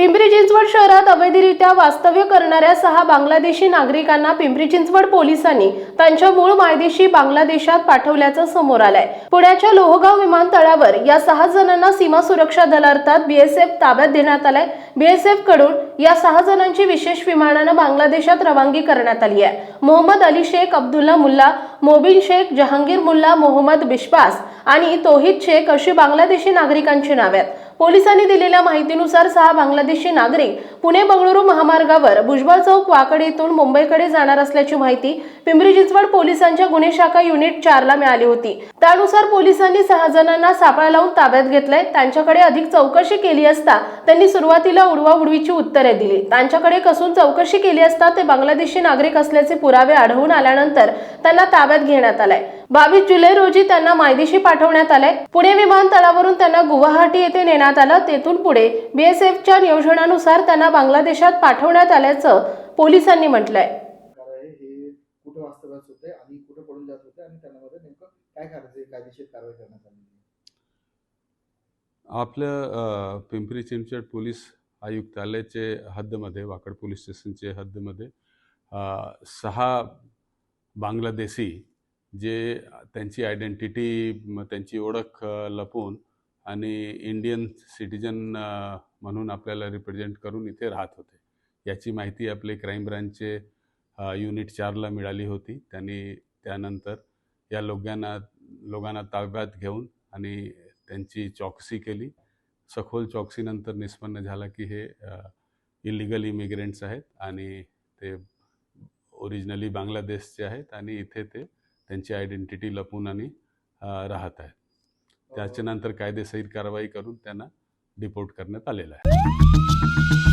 पिंपरी चिंचवड शहरात अवैधरित्या वास्तव्य करणाऱ्या सहा बांगलादेशी नागरिकांना पिंपरी चिंचवड पोलिसांनी त्यांच्या मूळ मायदेशी बांगलादेशात पाठवल्याचं समोर आलंय. पुण्याच्या लोहगाव विमानतळावर या सहा जणांना सीमा सुरक्षा दलार्थात बीएसएफ ताब्यात देण्यात आलाय. बीएसएफकडून या सहा जणांची विशेष विमानानं बांगलादेशात रवानगी करण्यात आली आहे. मोहम्मद अली शेख अब्दुल्ला मुल्ला मोबिन शेख जहांगीर मुल्ला मोहम्मद बिश्वास आणि तोहिद शेख अशी बांगलादेशी नागरिकांची नावे आहेत. पोलिसांनी दिलेल्या माहितीनुसार सहा बांगलादेशी नागरिक पुणे बंगळुरू महामार्गावर भुजबळ चौक वाकड येथून मुंबईकडे जाणार असल्याची माहिती पिंपरी चिंचवड पोलिसांच्या गुन्हे शाखा युनिट चारला मिळाली होती. त्यानुसार पोलिसांनी सहा जणांना सापळा लावून ताब्यात घेतलंय. त्यांच्याकडे अधिक चौकशी केली असता त्यांनी सुरुवातीला उडवाउडवीची उत्तरे दिली. त्यांच्याकडे कसून चौकशी केली असता ते बांगलादेशी नागरिक असल्याचे पुरावे आढळून आल्यानंतर त्यांना ताब्यात घेण्यात आलंय. बावीस जुलै रोजी त्यांना मायदेशी पाठवण्यात आलंय. पुणे विमानतळावरून त्यांना गुवाहाटी येथे नेण्यात आलं. तेथून पुढे बीएसएफच्या नियोजनानुसार त्यांना बांगलादेशात पाठवण्यात आल्याचं पोलिसांनी म्हटलंय. प्रकार आहे हे कुठं वास्तव्यास होते आणि कुठं पडून जात होते आणि त्यामध्ये नेमकं काय करायचं कायदेशीर कारवाई करण्यात आली? आपल्या अ, पिंपरी चिंचवड पोलीस आयुक्तालयाचे हद्दमध्ये वाकड पोलीस स्टेशनचे हद्दमध्ये सहा बांगलादेशी जे त्यांची आयडेंटिटी त्यांची ओळख लपवून आणि इंडियन सिटिजन म्हणून आपल्याला रिप्रेझेंट करून इथे राहत होते. याची माहिती आपले क्राईम ब्रांचचे युनिट चारला मिळाली होती. त्यांनी त्यानंतर या लोकांना लोकांना ताब्यात घेऊन आणि त्यांची चौकशी केली. सखोल चौकशीनंतर निष्पन्न झाला की हे इलिगल इमिग्रेंट्स आहेत आणि ते ओरिजिनली बांगलादेशचे आहेत आणि इथे ते त्यांची आयडेंटिटी लपून आणि राहत आहेत. त्याच्यानंतर कायदेशीर कारवाई करून त्यांना डिपोर्ट करण्यात आलेलं आहे.